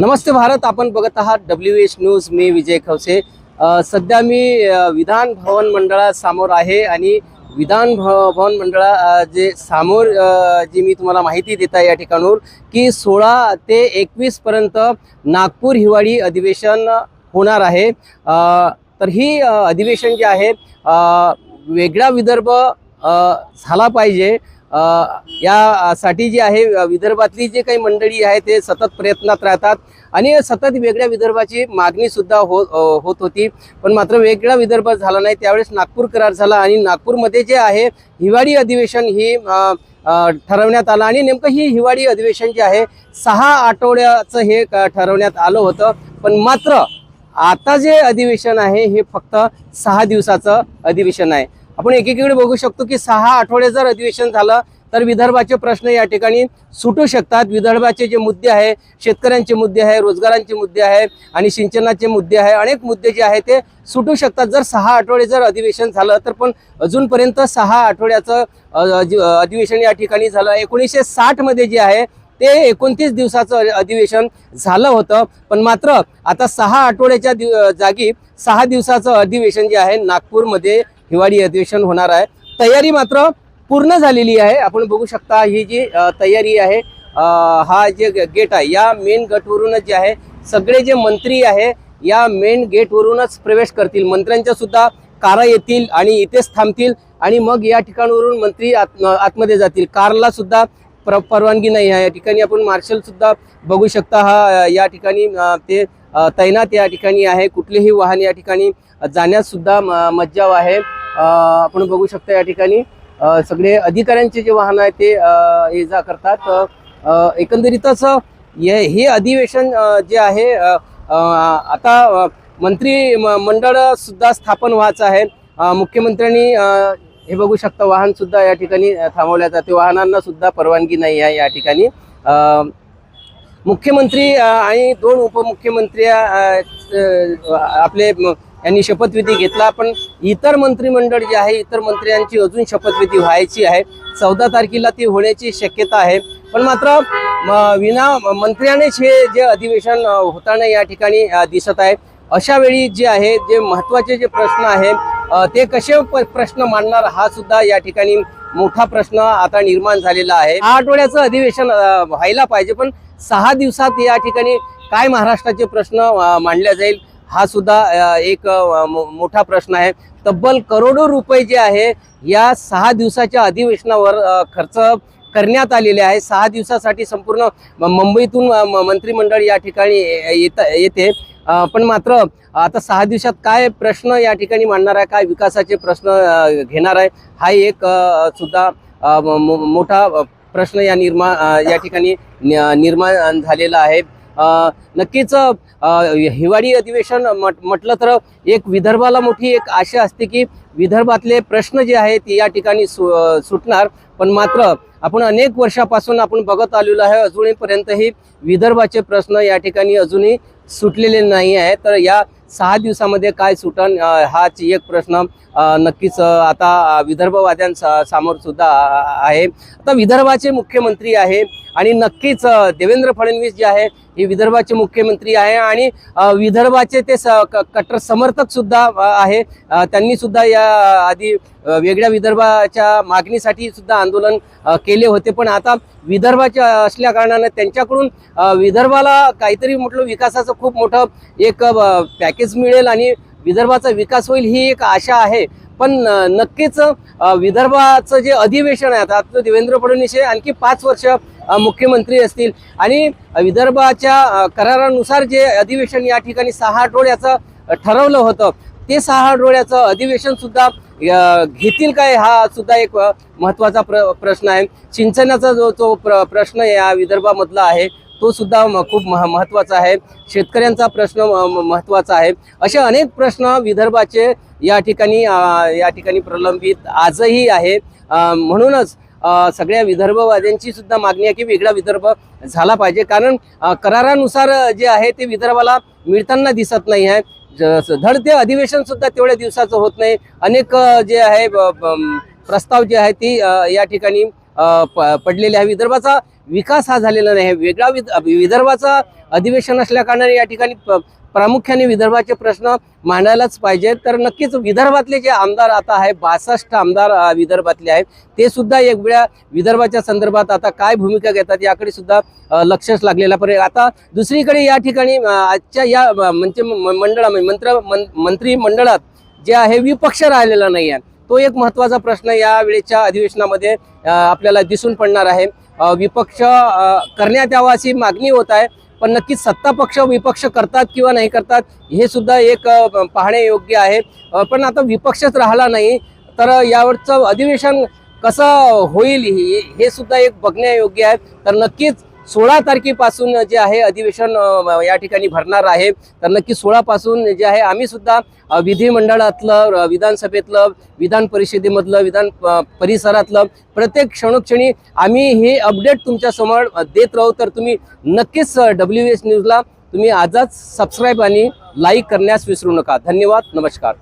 नमस्ते भारत आपण बघत आहात डब्ल्यू एच न्यूज मी विजय खवसे. सध्या मी विधान भवन मंडळासमोर आहे आणि विधान भ- भवन मंडळा जे समोर जी मी तुम्हाला माहिती देत आहे या ठिकाणावर की सोळा ते एकवीसपर्यंत नागपूर हिवाळी अधिवेशन होणार आहे. तर ही अधिवेशन जे आहे वेगळा विदर्भ झाला पाहिजे. यासाठी जे आहे विदर्भातली जे काही मंडळी आहे ते सतत प्रयत्नात राहतात. आणि सतत वेगळ्या विदर्भाची मागणी सुद्धा हो होत होती. पण मात्र वेगळा विदर्भ झाला नाही. त्यावेळेस नागपूर करार झाला आणि नागपूरमध्ये जे आहे हिवाळी अधिवेशन ही ठरवण्यात आलं. आणि नेमकं ही हिवाळी अधिवेशन जे आहे सहा आठवड्याचं हे क- ठरवण्यात आलं होतं. पण मात्र आता जे अधिवेशन आहे हे फक्त सहा दिवसाचं अधिवेशन आहे. आपण एकीकडे बघू शकतो की सहा आठवडे जर अधिवेशन झालं तर विदर्भाचे प्रश्न या ठिकाणी सुटू शकतात. विदर्भाचे जे मुद्दे आहे शेतकऱ्यांचे मुद्दे आहे रोजगारांचे मुद्दे आहे आणि सिंचनाचे मुद्दे आहे अनेक मुद्दे जे आहे ते सुटू शकतात. जर सहा आठवडे जर अधिवेशन झालं तर पण अजूनपर्यंत सहा आठवड्याचं अधिवेशन या ठिकाणी झालं. एकोणीसशे साठमध्ये जे आहे ते एकोणतीस दिवसाचं अधिवेशन झालं होतं. पण मात्र आता सहा आठवड्याच्या दिव जागी सहा दिवसाचं अधिवेशन जे आहे नागपूरमध्ये हिवाळी अधिवेशन होणार आहे. तयारी मात्र पूर्ण झालेली आहे. आपण बघू शकता ही जी तयारी आहे हा जे गेट आहे या मेन गटवरूनच जे आहे सगळे जे मंत्री आहे या मेन गेटवरूनच प्रवेश करतील. मंत्र्यांच्या सुद्धा कारा येतील आणि इथेच थांबतील आणि मग या ठिकाणावरून मंत्री आत आतमध्ये जातील. कारला सुद्धा प्र परवानगी नाही आहे. या ठिकाणी आपण मार्शल सुद्धा बघू शकता हा या ठिकाणी ते तैनात या ठिकाणी आहे. कुठलेही वाहन या ठिकाणी जाण्यास सुद्धा म- मज्जाव आहे. आपण बघू शकता या ठिकाणी सगळे अधिकाऱ्यांचे जे वाहन आहे ते ये जा करतात. एकंदरीतच हे हे अधिवेशन जे आहे आता मंत्री मंडळ सुद्धा स्थापन व्हायचं आहे. मुख्यमंत्र्यांनी हे बघू शकता वाहन सुद्धा या ठिकाणी थांबवल्या जाते वाहनांना सुद्धा परवानगी नाही आहे या ठिकाणी. मुख्यमंत्री आणि दोन उपमुख्यमंत्री आपले यांनी शपथविधी घेतला. पण इतर मंत्रिमंडळ जे आहे इतर मंत्र्यांची अजून शपथविधी व्हायची आहे. चौदा तारखेला ती होण्याची शक्यता आहे. पण मात्र म- विना मंत्र्यानेच हे जे अधिवेशन होताना या ठिकाणी दिसत आहे. अशा वेळी जे आहे जे महत्त्वाचे जे प्रश्न आहे ते कसे प- प्रश्न मांडणार हा सुद्धा या ठिकाणी मोठा प्रश्न आता निर्माण झालेला आहे. हा आठवड्याचं अधिवेशन व्हायला पाहिजे पण सहा दिवसात या ठिकाणी काय महाराष्ट्राचे प्रश्न मांडले जाईल? हा सुद्धा एक मोठा प्रश्न आहे. तब्बल करोडो रुपये जे आहे या सहा दिवसाच्या अधिवेशनावर खर्च करण्यात आलेले आहे. सहा दिवसासाठी संपूर्ण मुंबईतून म- मंत्रिमंडळ या ठिकाणी येत येते. पण मात्र आता सहा दिवसात काय प्रश्न या ठिकाणी मांडणार आहे काय विकासाचे प्रश्न घेणार आहे हा एक सुद्धा मोठा प्रश्न या निर्मा या ठिकाणी निर्माण झालेला आहे. नक्कीच हिवाळी अधिवेशन मट म्हटलं तर एक विदर्भाला मोठी एक आशा असते की विदर्भातले प्रश्न जे आहेत या ठिकाणी सु सुटणार. पण मात्र आपण अनेक वर्षापासून आपण बघत आलेलो आहे अजूनपर्यंतही विदर्भाचे प्रश्न या ठिकाणी अजूनही सुटलेले नाही आहे. तर या सहा दिवसामध्ये काय सुटन हाच एक प्रश्न नक्कीच आता विदर्भवाद्यांसा समोर सुद्धा आहे. आता विदर्भाचे मुख्यमंत्री आहे आणि नक्कीच देवेंद्र फडणवीस जे आहे हे विदर्भाचे मुख्यमंत्री आहे आणि विदर्भाचे ते स कट्टर समर्थक सुद्धा आहे. त्यांनीसुद्धा त्यांनी सुद्धा या आधी वेगळ्या विदर्भाच्या मागणीसाठी सुद्धा आंदोलन केले होते. पण आता विदर्भाच्या असल्या कारणानं त्यांच्याकडून विदर्भाला काहीतरी म्हटलं विकासाचं खूप मोठं एक पॅकेज मिळेल आणि विदर्भाचा विकास होईल ही एक आशा आहे. पण नक्कीच विदर्भाचं जे अधिवेशन आहे आता देवेंद्र फडणवीस हे आणखी पाच वर्ष मुख्यमंत्री असतील. आणि विदर्भाच्या करारानुसार जे अधिवेशन या ठिकाणी सहा आठवड्याचं ठरवलं होतं ते सहा आठवड्याचं अधिवेशन सुद्धा घेतील काय हा सुद्धा एक महत्त्वाचा प्र प्रश्न आहे. सिंचनाचा जो जो प्र प्रश्न या विदर्भामधला आहे तो सुद्धा म- खूप मह महत्त्वाचा आहे. शेतकऱ्यांचा प्रश्न म- महत्त्वाचा आहे. असे अनेक प्रश्न विदर्भाचे या ठिकाणी या ठिकाणी प्रलंबित आजही आहे. म्हणूनच सगळ्या विदर्भवाद्यांची सुद्धा मागणी आहे की वेगळा विदर्भ झाला पाहिजे. कारण करारानुसार जे आहे ते विदर्भाला मिळताना दिसत नाही आहे. ज- धड ते अधिवेशन सुद्धा तेवढ्या दिवसाचं होत नाही. अनेक जे आहे ब- प्रस्ताव जे आहे ती या ठिकाणी पडलेले आहे. विदर्भाचा विकास हा झालेला नाही. आहे वेगळा विद विदर्भाचा अधिवेशन असल्या कारणाने या ठिकाणी प- प्रामुख्याने विदर्भाचे प्रश्न मांडायलाच पाहिजेत. तर नक्कीच विदर्भातले जे आमदार आता आहे बासष्ट आमदार विदर्भातले आहेत ते सुद्धा एक वेळा विदर्भाच्या संदर्भात आता काय भूमिका घेतात याकडे सुद्धा लक्षच लागलेला पण आता दुसरीकडे या ठिकाणी आजच्या या म्हणजे म- मंडळा म्हणजे मंत्र मं- मंत्रिमंडळात जे आहे विपक्ष राहिलेला नाही आहे. तो एक महत्त्वाचा प्रश्न या वेळेच्या अधिवेशनामध्ये आपल्याला दिसून पडणार आहे. विपक्ष करण्यात यावा अशी मागणी होत आहे पण नक्कीच सत्ता पक्ष विपक्ष करतात किंवा नाही करतात हे सुद्धा एक पाहणे योग्य आहे. पण आता विपक्षच राहिला नाही तर यावरचं अधिवेशन कसं होईल हे हे सुद्धा एक बघण्यायोग्य आहे. तर नक्कीच सोळा तारखेपासून जे आहे अधिवेशन या ठिकाणी भरणार आहे. तर नक्की सोळापासून जे आहे आम्ही सुद्धा विधिमंडळातलं विधानसभेतलं विधान परिषदेमधलं विधान परिसरातलं प्रत्येक क्षणोक्षणी आम्ही हे अपडेट तुमच्यासमोर देत राहू. तर तुम्ही नक्कीच डब्ल्यू एस न्यूजला तुम्ही आजच सबस्क्राईब आणि लाईक करण्यास विसरू नका. धन्यवाद. नमस्कार.